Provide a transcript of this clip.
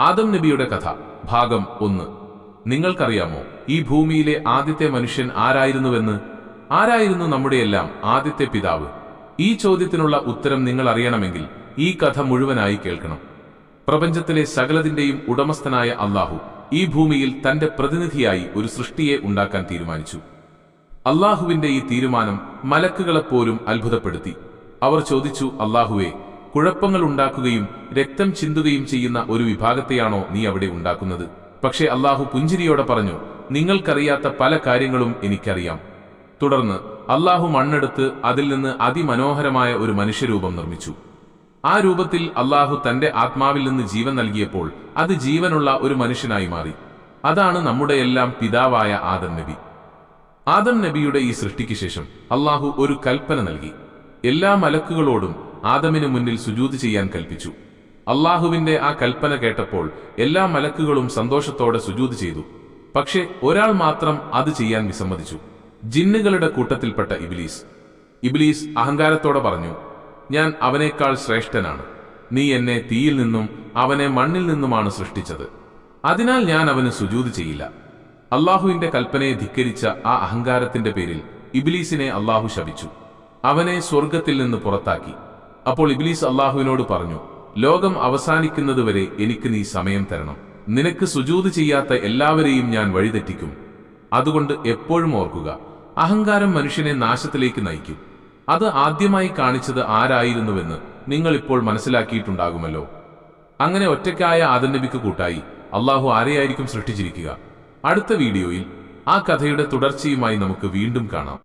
ആദം നബിയുടെ കഥ ഭാഗം ഒന്ന്. നിങ്ങൾക്കറിയാമോ ഈ ഭൂമിയിലെ ആദ്യത്തെ മനുഷ്യൻ ആരായിരുന്നുവെന്ന്? ആരായിരുന്നു നമ്മുടെയെല്ലാം ആദ്യത്തെ പിതാവ്? ഈ ചോദ്യത്തിനുള്ള ഉത്തരം നിങ്ങൾ അറിയണമെങ്കിൽ ഈ കഥ മുഴുവനായി കേൾക്കണം. പ്രപഞ്ചത്തിലെ സകലതിന്റെയും ഉടമസ്ഥനായ അള്ളാഹു ഈ ഭൂമിയിൽ തന്റെ പ്രതിനിധിയായി ഒരു സൃഷ്ടിയെ ഉണ്ടാക്കാൻ തീരുമാനിച്ചു. അള്ളാഹുവിന്റെ ഈ തീരുമാനം മലക്കുകളെപ്പോലും അത്ഭുതപ്പെടുത്തി. അവർ ചോദിച്ചു അള്ളാഹുവെ കുഴപ്പങ്ങൾ ഉണ്ടാക്കുകയും രക്തം ചിന്തുകയും ചെയ്യുന്ന ഒരു വിഭാഗത്തെയാണോ നീ അവിടെ ഉണ്ടാക്കുന്നത്? പക്ഷെ അള്ളാഹു പുഞ്ചിരിയോടെ പറഞ്ഞു നിങ്ങൾക്കറിയാത്ത പല കാര്യങ്ങളും എനിക്കറിയാം. തുടർന്ന് അള്ളാഹു മണ്ണെടുത്ത് അതിൽ നിന്ന് അതിമനോഹരമായ ഒരു മനുഷ്യരൂപം നിർമ്മിച്ചു. ആ രൂപത്തിൽ അള്ളാഹു തന്റെ ആത്മാവിൽ നിന്ന് ജീവൻ നൽകിയപ്പോൾ അത് ജീവനുള്ള ഒരു മനുഷ്യനായി മാറി. അതാണ് നമ്മുടെയെല്ലാം പിതാവായ ആദം നബി. ആദം നബിയുടെ ഈ സൃഷ്ടിക്ക് ശേഷം അള്ളാഹു ഒരു കൽപ്പന നൽകി. എല്ലാ മലക്കുകളോടും ആദമിന് മുന്നിൽ സുജൂത് ചെയ്യാൻ കൽപ്പിച്ചു. അള്ളാഹുവിന്റെ ആ കൽപ്പന കേട്ടപ്പോൾ എല്ലാ മലക്കുകളും സന്തോഷത്തോടെ സുജൂത് ചെയ്തു. പക്ഷേ ഒരാൾ മാത്രം അത് ചെയ്യാൻ വിസമ്മതിച്ചു. ജിന്നുകളുടെ കൂട്ടത്തിൽപ്പെട്ട ഇബിലീസ്. ഇബിലീസ് അഹങ്കാരത്തോടെ പറഞ്ഞു ഞാൻ അവനേക്കാൾ ശ്രേഷ്ഠനാണ്. നീ എന്നെ തീയിൽ നിന്നും അവനെ മണ്ണിൽ നിന്നുമാണ് സൃഷ്ടിച്ചത്. അതിനാൽ ഞാൻ അവന് സുജൂത് ചെയ്യില്ല. അള്ളാഹുവിന്റെ കൽപ്പനയെ ധിക്കരിച്ച ആ അഹങ്കാരത്തിന്റെ പേരിൽ ഇബിലീസിനെ അള്ളാഹു ശപിച്ചു. അവനെ സ്വർഗത്തിൽ നിന്ന് പുറത്താക്കി. അപ്പോൾ ഇബ്ലീസ് അള്ളാഹുവിനോട് പറഞ്ഞു ലോകം അവസാനിക്കുന്നതുവരെ എനിക്ക് നീ സമയം തരണം. നിനക്ക് സുജൂത് ചെയ്യാത്ത എല്ലാവരെയും ഞാൻ വഴിതെറ്റിക്കും. അതുകൊണ്ട് എപ്പോഴും ഓർക്കുക അഹങ്കാരം മനുഷ്യനെ നാശത്തിലേക്ക് നയിക്കും. അത് ആദ്യമായി കാണിച്ചത് ആരായിരുന്നുവെന്ന് നിങ്ങൾ ഇപ്പോൾ മനസ്സിലാക്കിയിട്ടുണ്ടാകുമല്ലോ. അങ്ങനെ ഒറ്റയ്ക്കായ ആദനബിക്ക് കൂട്ടായി അള്ളാഹു ആരെയായിരിക്കും സൃഷ്ടിച്ചിരിക്കുക? അടുത്ത വീഡിയോയിൽ ആ കഥയുടെ തുടർച്ചയുമായി നമുക്ക് വീണ്ടും കാണാം.